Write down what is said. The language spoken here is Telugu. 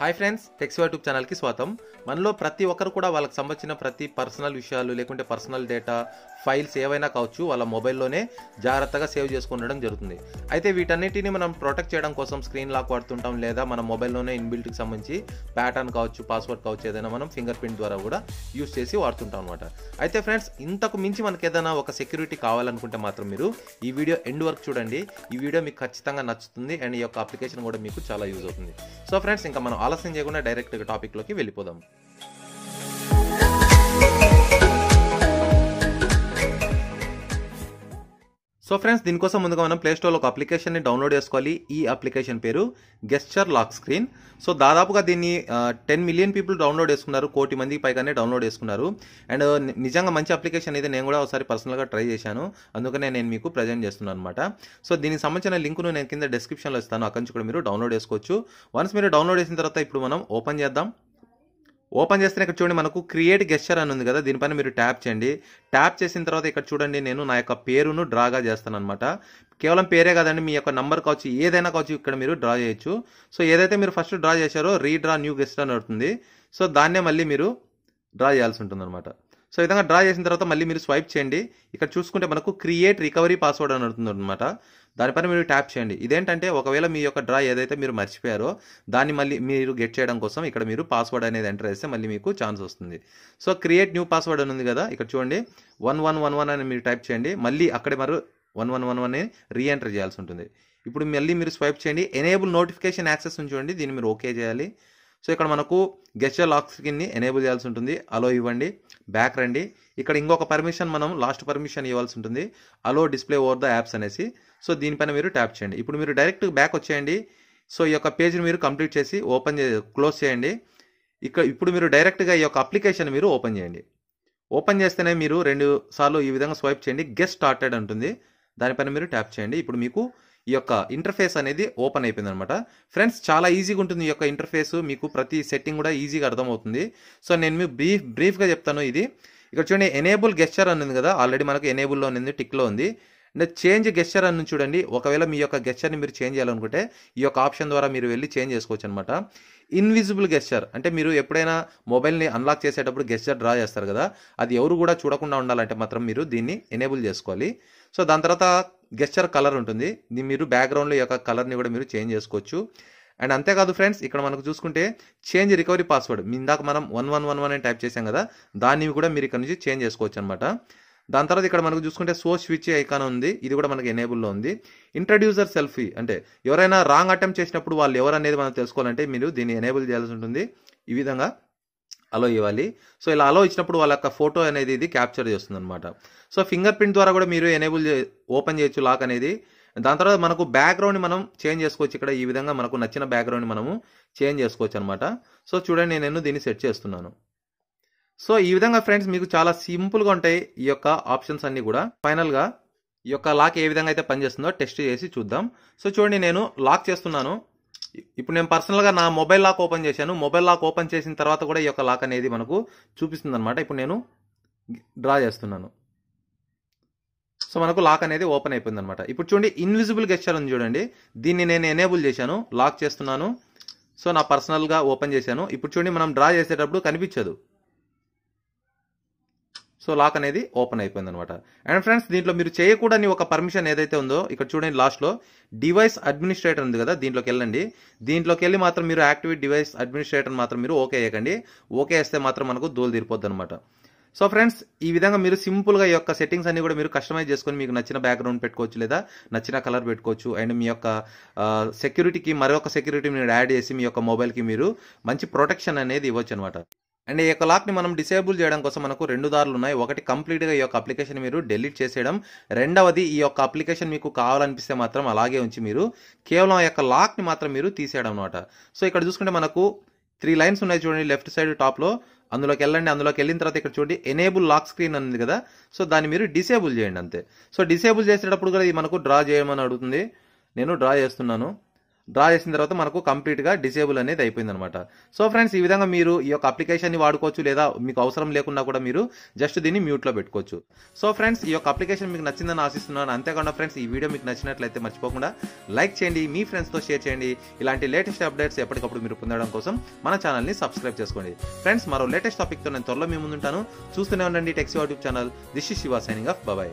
హాయ్ ఫ్రెండ్స్ టెక్స్ యూట్యూబ్ ఛానల్కి స్వాగతం. మనలో ప్రతి ఒక్కరు కూడా వాళ్ళకి సంబంధించిన ప్రతి పర్సనల్ విషయాలు లేకుంటే పర్సనల్ డేటా ఫైల్స్ ఏవైనా కావచ్చు వాళ్ళ మొబైల్లోనే జాగ్రత్తగా సేవ్ చేసుకుండడం జరుగుతుంది. అయితే వీటన్నిటిని మనం ప్రొటెక్ట్ చేయడం కోసం స్క్రీన్ లాక్ వాడుతుంటాం లేదా మన మొబైల్లోనే ఇన్బిల్ట్కి సంబంధించి ప్యాటర్న్ కావచ్చు పాస్వర్డ్ కావచ్చు ఏదైనా మనం ఫింగర్ ప్రింట్ ద్వారా కూడా యూస్ చేసి వాడుతుంటాం అనమాట అయితే ఫ్రెండ్స్ ఇంతకు మించి మనకి ఏదైనా ఒక సెక్యూరిటీ కావాలనుకుంటే మాత్రం మీరు ఈ వీడియో ఎండ్ వరకు చూడండి. ఈ వీడియో మీకు ఖచ్చితంగా నచ్చుతుంది అండ్ ఈ యొక్క అప్లికేషన్ కూడా మీకు చాలా యూజ్ అవుతుంది. సో ఫ్రెండ్స్ ఇంకా మనం ఆలస్యం చేయకుండా డైరెక్ట్గా టాపిక్లోకి వెళ్ళిపోదాం. సో ఫ్రెండ్స్ దీనికోసం ముందుగా మనం ప్లేస్టోర్లో ఒక అప్లికేషన్ని డౌన్లోడ్ చేసుకోవాలి. ఈ అప్లికేషన్ పేరు గెస్చర్ లాక్ స్క్రీన్ సో దాదాపుగా దీన్ని టెన్ మిలియన్ పీపుల్ డౌన్లోడ్ చేసుకున్నారు. కోటి మందికి పైగానే డౌన్లోడ్ చేసుకున్నారు. అండ్ నిజంగా మంచి అప్లికేషన్ అయితే నేను కూడా ఒకసారి పర్సనల్గా ట్రై చేశాను. అందుకనే నేను మీకు ప్రజెంట్ చేస్తున్నాను అనమాట సో దీనికి సంబంధించిన లింక్ను నేను కింద డిస్క్రిప్షన్లో ఇస్తాను. అక్కడి నుంచి కూడా మీరు డౌన్లోడ్ చేసుకోవచ్చు. వన్స్ మీరు డౌన్లోడ్ చేసిన తర్వాత ఇప్పుడు మనం ఓపెన్ చేద్దాం. ఓపెన్ చేస్తే ఇక్కడ చూడండి మనకు క్రియేట్ గెస్చర్ అని ఉంది కదా దీనిపైన మీరు ట్యాప్ చేయండి. ట్యాప్ చేసిన తర్వాత ఇక్కడ చూడండి నేను నా యొక్క పేరును డ్రాగా చేస్తాను అనమాట కేవలం పేరే కాదండి మీ యొక్క నంబర్ కావచ్చు ఏదైనా కావచ్చు ఇక్కడ మీరు డ్రా చేయొచ్చు. సో ఏదైతే మీరు ఫస్ట్ డ్రా చేశారో రీడ్రా న్యూ గెస్టర్ అని అవుతుంది సో దాన్నే మళ్ళీ మీరు డ్రా చేయాల్సి ఉంటుంది అనమాట సో విధంగా డ్రా చేసిన తర్వాత మళ్ళీ మీరు స్వైప్ చేయండి. ఇక్కడ చూసుకుంటే మనకు క్రియేట్ రికవరీ పాస్వర్డ్ అని అవుతుంది అనమాట దానిపైన మీరు ట్యాప్ చేయండి. ఇదేంటంటే ఒకవేళ మీ యొక్క డ్రా ఏదైతే మీరు మర్చిపోయారో దాన్ని మళ్ళీ మీరు గెట్ చేయడం కోసం ఇక్కడ మీరు పాస్వర్డ్ అనేది ఎంటర్ చేస్తే మళ్ళీ మీకు ఛాన్స్ వస్తుంది. సో క్రియేట్ న్యూ పాస్వర్డ్ అని ఉంది కదా ఇక్కడ చూడండి. వన్ వన్ వన్ వన్ అని మీరు టైప్ చేయండి. మళ్ళీ అక్కడే మరి one one one one reenter చేయాల్సి ఉంటుంది. ఇప్పుడు మళ్ళీ మీరు స్వైప్ చేయండి. ఎనేబుల్ నోటిఫికేషన్ యాక్సెస్ చూడండి. దీన్ని మీరు ఓకే చేయాలి. సో ఇక్కడ మనకు గెస్చర్ లాక్ స్క్రీన్ని ఎనేబుల్ చేయాల్సి ఉంటుంది. అలో ఇవ్వండి. బ్యాక్ రండి. ఇక్కడ ఇంకొక పర్మిషన్ మనం లాస్ట్ పర్మిషన్ ఇవ్వాల్సి ఉంటుంది. Allow display over the apps అనేసి. సో దీనిపైన మీరు ట్యాప్ చేయండి. ఇప్పుడు మీరు డైరెక్ట్ బ్యాక్ వచ్చేయండి. సో ఈ యొక్క పేజ్ని మీరు కంప్లీట్ చేసి ఓపెన్ చే క్లోజ్ చేయండి. ఇక్కడ ఇప్పుడు మీరు డైరెక్ట్గా ఈ యొక్క అప్లికేషన్ మీరు ఓపెన్ చేయండి. ఓపెన్ చేస్తేనే మీరు రెండు సార్లు ఈ విధంగా స్వైప్ చేయండి. గెస్ట్ స్టార్టెడ్ ఉంటుంది దానిపైన మీరు ట్యాప్ చేయండి. ఇప్పుడు మీకు ఈ యొక్క ఇంటర్ఫేస్ అనేది ఓపెన్ అయిపోయింది అనమాట ఫ్రెండ్స్ చాలా ఈజీగా ఉంటుంది ఈ యొక్క ఇంటర్ఫేస్ మీకు ప్రతి సెట్టింగ్ కూడా ఈజీగా అర్థమవుతుంది. సో నేను మీకు బ్రీఫ్ బ్రీఫ్గా చెప్తాను ఇది. ఇక్కడ చూడండి ఎనేబుల్ గెస్చర్ అనేది కదా. ఆల్రెడీ మనకు ఎనేబుల్లో ఉంది టిక్లో ఉంది. అంటే చేంజ్ గెస్చర్ అని చూడండి. ఒకవేళ మీ యొక్క గెస్చర్ని మీరు చేంజ్ చేయాలనుకుంటే ఈ యొక్క ఆప్షన్ ద్వారా మీరు వెళ్ళి చేంజ్ చేసుకోవచ్చు అనమాట ఇన్విజిబుల్ గెస్చర్ అంటే మీరు ఎప్పుడైనా మొబైల్ని అన్లాక్ చేసేటప్పుడు గెస్చర్ డ్రా చేస్తారు కదా. అది ఎవరు కూడా చూడకుండా ఉండాలంటే మాత్రం మీరు దీన్ని ఎనేబుల్ చేసుకోవాలి. సో దాని తర్వాత గెస్చర్ కలర్ ఉంటుంది. దీన్ని మీరు బ్యాక్గ్రౌండ్లో యొక్క కలర్ని కూడా మీరు చేంజ్ చేసుకోవచ్చు. అండ్ అంతేకాదు ఫ్రెండ్స్ ఇక్కడ మనకు చూసుకుంటే చేంజ్ రికవరీ పాస్వర్డ్ ఇందాక మనం వన్ వన్ వన్ వన్ అని టైప్ చేసాం కదా. దాన్ని కూడా మీరు ఇక్కడ నుంచి చేంజ్ చేసుకోవచ్చు అనమాట దాని తర్వాత ఇక్కడ మనకు చూసుకుంటే సో స్విచ్ ఐకాన్ ఉంది ఇది కూడా మనకి ఎనేబుల్లో ఉంది. ఇంట్రడ్యూసర్ సెల్ఫీ అంటే ఎవరైనా రాంగ్ అటెంప్ట్ చేసినప్పుడు వాళ్ళు ఎవరు అనేది మనం తెలుసుకోవాలంటే మీరు దీన్ని ఎనేబుల్ చేయాల్సి ఉంటుంది. ఈ విధంగా అలో ఇవ్వాలి సో ఇలా అలో ఇచ్చినప్పుడు వాళ్ళ యొక్క ఫోటో అనేది ఇది క్యాప్చర్ చేస్తుంది అనమాట సో ఫింగర్ ప్రింట్ ద్వారా కూడా మీరు ఎనేబుల్ ఓపెన్ చేయొచ్చు లాక్ అనేది. దాని తర్వాత మనకు బ్యాక్గ్రౌండ్ మనం చేంజ్ చేసుకోవచ్చు. ఇక్కడ ఈ విధంగా మనకు నచ్చిన బ్యాక్గ్రౌండ్ మనము చేంజ్ చేసుకోవచ్చు అనమాట సో చూడండి నేను దీన్ని సెట్ చేస్తున్నాను. సో ఈ విధంగా ఫ్రెండ్స్ మీకు చాలా సింపుల్గా ఉంటాయి ఈ యొక్క ఆప్షన్స్ అన్నీ కూడా. ఫైనల్గా ఈ యొక్క లాక్ ఏ విధంగా అయితే పనిచేస్తుందో టెస్ట్ చేసి చూద్దాం. సో చూడండి నేను లాక్ చేస్తున్నాను. ఇప్పుడు నేను పర్సనల్గా నా మొబైల్ లాక్ ఓపెన్ చేశాను. మొబైల్ లాక్ ఓపెన్ చేసిన తర్వాత కూడా ఈ యొక్క లాక్ అనేది మనకు చూపిస్తుంది అనమాట ఇప్పుడు నేను డ్రా చేస్తున్నాను. సో మనకు లాక్ అనేది ఓపెన్ అయిపోయింది అనమాట ఇప్పుడు చూడండి ఇన్విజిబుల్ గెస్చర్ ఉంది చూడండి. దీన్ని నేను ఎనేబుల్ చేశాను. లాక్ చేస్తున్నాను. సో నా పర్సనల్గా ఓపెన్ చేశాను. ఇప్పుడు చూడండి మనం డ్రా చేసేటప్పుడు కనిపించదు. సో లాక్ అనేది ఓపెన్ అయిపోయింది అనమాట అండ్ ఫ్రెండ్స్ దీంట్లో మీరు చేయకూడని ఒక పర్మిషన్ ఏదైతే ఉందో ఇక్కడ చూడండి లాస్ట్లో డివైస్ అడ్మినిస్ట్రేటర్ ఉంది కదా దీంట్లోకి వెళ్ళండి. దీంట్లోకి వెళ్ళి మాత్రం మీరు యాక్టివేట్ డివైస్ అడ్మినిస్ట్రేటర్ మాత్రం మీరు ఓకే చేయకండి ఓకే వేస్తే మాత్రం మనకు దోలు తీరిపోద్ది అనమాట సో ఫ్రెండ్స్ ఈ విధంగా మీరు సింపుల్గా ఈ యొక్క సెట్టింగ్స్ అన్ని కూడా మీరు కస్టమైజ్ చేసుకొని మీకు నచ్చిన బ్యాక్గ్రౌండ్ పెట్టుకోవచ్చు లేదా నచ్చిన కలర్ పెట్టుకోవచ్చు. అండ్ మీ యొక్క సెక్యూరిటీకి మరొక సెక్యూరిటీ మీరు యాడ్ చేసి మీ యొక్క మొబైల్కి మీరు మంచి ప్రొటెక్షన్ అనేది ఇవ్వచ్చు అనమాట అండ్ ఈ యొక్క లాక్ని మనం డిసేబుల్ చేయడం కోసం మనకు రెండు దారులు ఉన్నాయి. ఒకటి కంప్లీట్గా ఈ యొక్క అప్లికేషన్ మీరు డెలీట్ చేసేయడం. రెండవది ఈ యొక్క అప్లికేషన్ మీకు కావాలనిపిస్తే మాత్రం అలాగే ఉంచి మీరు కేవలం ఆ యొక్క లాక్ని మాత్రం మీరు తీసేయడం అనమాట సో ఇక్కడ చూసుకుంటే మనకు త్రీ లైన్స్ ఉన్నాయి చూడండి. లెఫ్ట్ సైడ్ టాప్లో అందులోకి వెళ్ళండి. అందులోకి వెళ్ళిన తర్వాత ఇక్కడ చూడండి. ఎనేబుల్ లాక్ స్క్రీన్ ఉంది కదా. సో దాన్ని మీరు డిసేబుల్ చేయండి అంతే. సో డిసేబుల్ చేసేటప్పుడు కూడా ఇది మనకు డ్రా చేయమని అడుగుతుంది. నేను డ్రా చేస్తున్నాను. డ్రా చేసిన తర్వాత మనకు కంప్లీట్గా డిసేబుల్ అనేది అయిపోయింది అనమాట సో ఫ్రెండ్స్ ఈ విధంగా మీరు ఈ యొక్క అప్లికేషన్ని వాడుకోవచ్చు లేదా మీకు అవసరం లేకుండా కూడా మీరు జస్ట్ దీన్ని మ్యూట్లో పెట్టుకోవచ్చు. సో ఫ్రెండ్స్ ఈ యొక్క అప్లికేషన్ మీకు నచ్చిందని ఆశిస్తున్నాను. అంతేకాకుండా ఫ్రెండ్స్ ఈ వీడియో మీకు నచ్చినట్లయితే మర్చిపోకుండా లైక్ చేయండి మీ ఫ్రెండ్స్తో షేర్ చేయండి. ఇలాంటి లేటెస్ట్ అప్డేట్స్ ఎప్పటికప్పుడు మీరు పొందడం కోసం మన ఛానల్ని సబ్స్క్రైబ్ చేసుకోండి. ఫ్రెండ్స్ మరో లేటెస్ట్ టాపిక్తో నేను త్వరలో మీ ముందుంటాను. చూస్తూనే ఉండండి టెక్సీ YouTube channel this is Shiva signing off bye